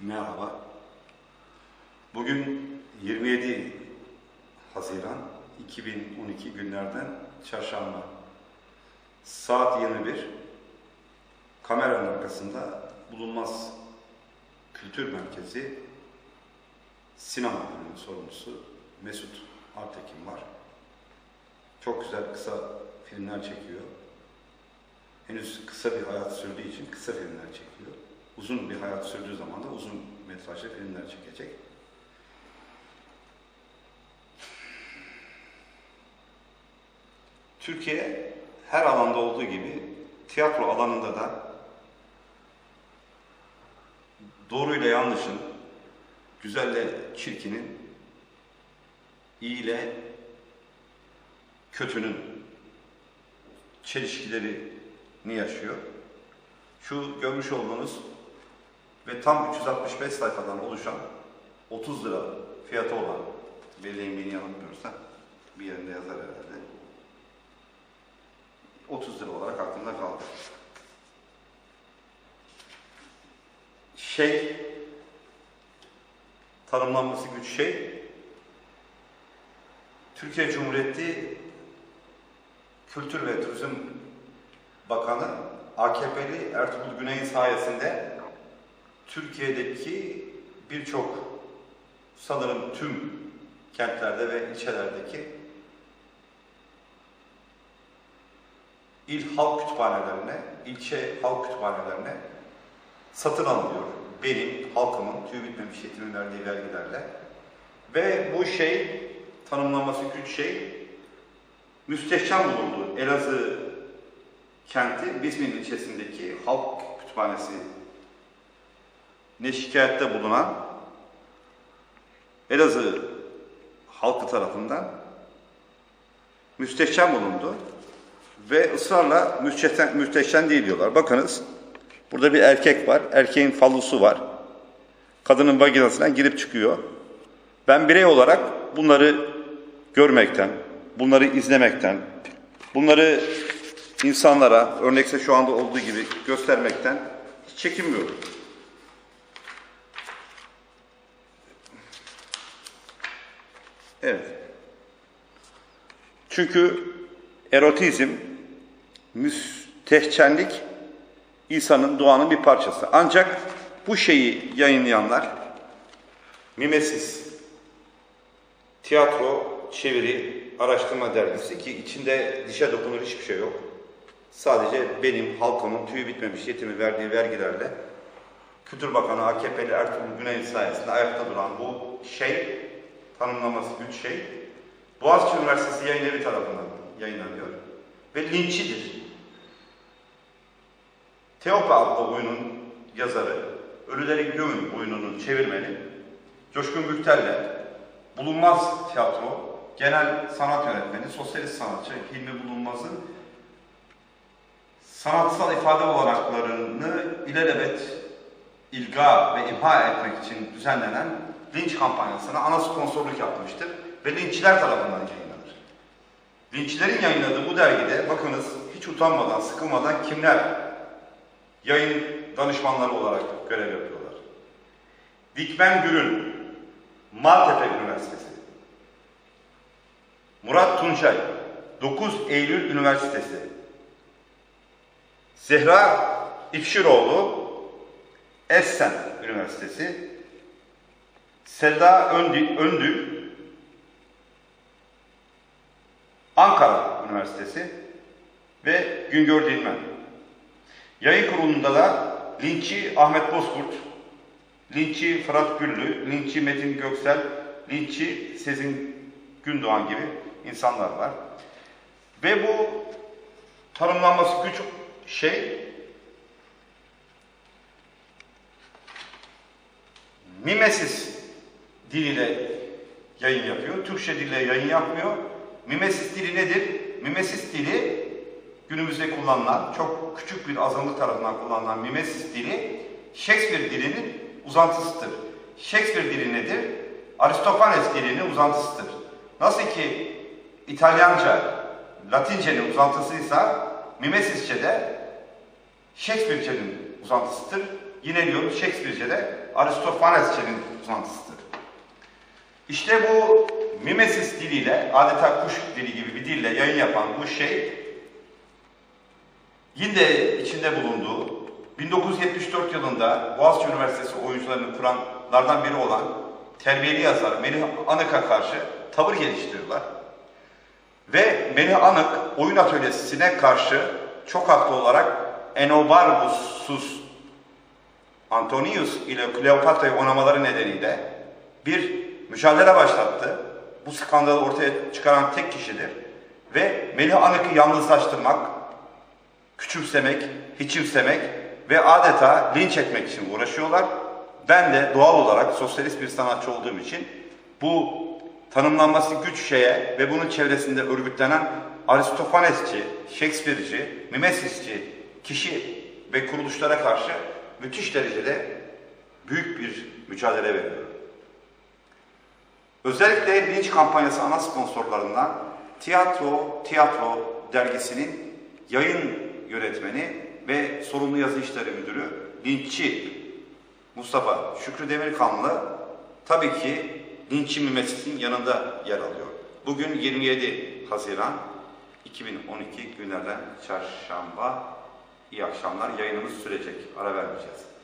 Merhaba. Bugün 27 Haziran 2012 günlerden çarşamba. Saat 21. Kameranın arkasında bulunmaz kültür merkezi sinema bölümünün sorumlusu Mesut Artekin var. Çok güzel kısa filmler çekiyor. Henüz kısa bir hayat sürdüğü için kısa filmler çekiyor. Uzun bir hayat sürdüğü zaman da uzun metrajlı filmler çekecek. Türkiye her alanda olduğu gibi tiyatro alanında da doğruyla yanlışın, güzelle çirkinin, iyi ile kötünün çelişkilerini yaşıyor. Şu görmüş olduğunuz ve tam 365 sayfadan oluşan 30 lira fiyatı olan belleğin beni yanıltmıyorsa bir yerinde yazar herhalde. 30 lira olarak aklımda kaldı. Şey tanımlanması güç şey Türkiye Cumhuriyeti Kültür ve Turizm Bakanı AKP'li Ertuğrul Güney'in sayesinde Türkiye'deki birçok sanırım tüm kentlerde ve ilçelerdeki il halk kütüphanelerine, ilçe halk kütüphanelerine satın alınıyor. Benim, halkımın tüy bitmemiş yetimin verdiği vergilerle. Ve bu şey, tanımlaması güç şey, müstehcen bulundu. Elazığ kenti, Bizmir ilçesindeki halk kütüphanesi ne şikayette bulunan Elazığ halkı tarafından müstehcen bulundu ve ısrarla müstehcen, müstehcen değil diyorlar. Bakınız burada bir erkek var, erkeğin fallusu var. Kadının vaginasından girip çıkıyor. Ben birey olarak bunları görmekten, bunları izlemekten, bunları insanlara, örnekse şu anda olduğu gibi göstermekten hiç çekinmiyorum. Evet. Çünkü erotizm, müstehcenlik insanın doğanın bir parçası. Ancak bu şeyi yayınlayanlar Mimesis Tiyatro Çeviri Araştırma Dergisi ki içinde dişe dokunur hiçbir şey yok. Sadece benim halkımın tüyü bitmemiş yetimi verdiği vergilerle Kültür Bakanı AKP'li Ertuğrul Güney sayesinde ayakta duran bu şey tanımlaması güç şey Boğaziçi Üniversitesi Yayın Evi tarafından yayınlanıyor ve linçidir. Teopa adlı oyunun yazarı, Ölüleri Gömün oyununun çevirmeni Coşkun Gültel'le Bulunmaz Tiyatro Genel Sanat Yönetmeni, sosyalist sanatçı Hilmi Bulunmaz'ın sanatsal ifade olanaklarını ilelebet ilga ve imha etmek için düzenlenen linç kampanyasına ana sponsorluk yapmıştır ve linççiler tarafından yayınlanır. Linççilerin yayınladığı bu dergide bakınız hiç utanmadan, sıkılmadan kimler yayın danışmanları olarak görev yapıyorlar. Dikmen Gürün, Maltepe Üniversitesi, Murat Tuncay, 9 Eylül Üniversitesi, Zehra İpşiroğlu, Essen Üniversitesi, Öndü, Öndül, Ankara Üniversitesi ve Güngör Dilmen. Yayın kurulunda da Linçi Ahmet Bozkurt, Linçi Fırat Güllü, Linçi Metin Göksel, Linçi Sezin Gündoğan gibi insanlar var. Ve bu tanımlanması güç şey Mimesis diliyle yayın yapıyor. Türkçe diliyle yayın yapmıyor. Mimesis dili nedir? Mimesis dili günümüzde kullanılan, çok küçük bir azınlık tarafından kullanılan mimesis dili Shakespeare dilinin uzantısıdır. Shakespeare dili nedir? Aristofanes dilinin uzantısıdır. Nasıl ki İtalyanca, Latince'nin uzantısıysa Mimesisçe de Shakespeare'cenin uzantısıdır. yine diyorum Shakespeare'de Aristofanesçe'nin uzantısıdır. İşte bu mimesis diliyle, adeta kuş dili gibi bir dille yayın yapan bu şey yine içinde bulunduğu 1974 yılında Boğaziçi Üniversitesi oyuncularını kuranlardan biri olan terbiyeli yazar Melih Anık'a karşı tavır geliştiriyorlar. Ve Melih Anık oyun atölyesine karşı çok haklı olarak Enobarbusus Antonius ile Kleopatra'yı oynamaları nedeniyle bir mücadele başlattı. Bu skandalı ortaya çıkaran tek kişidir. Ve Melih Anık'ı yalnızlaştırmak, küçümsemek, hiçimsemek ve adeta linç etmek için uğraşıyorlar. Ben de doğal olarak sosyalist bir sanatçı olduğum için bu tanımlanması güç şeye ve bunun çevresinde örgütlenen Aristofanesçi, Shakespeare'ci, Mimesisçi kişi ve kuruluşlara karşı müthiş derecede büyük bir mücadele veriyorum. Özellikle linç kampanyası ana sponsorlarından Tiyatro Tiyatro dergisinin yayın yönetmeni ve sorumlu yazı işleri müdürü linççi Mustafa Şükrü Demirkanlı tabii ki linççi mimesinin yanında yer alıyor. Bugün 27 Haziran 2012 günlerden çarşamba. İyi akşamlar. Yayınımız sürecek. Ara vermeyeceğiz.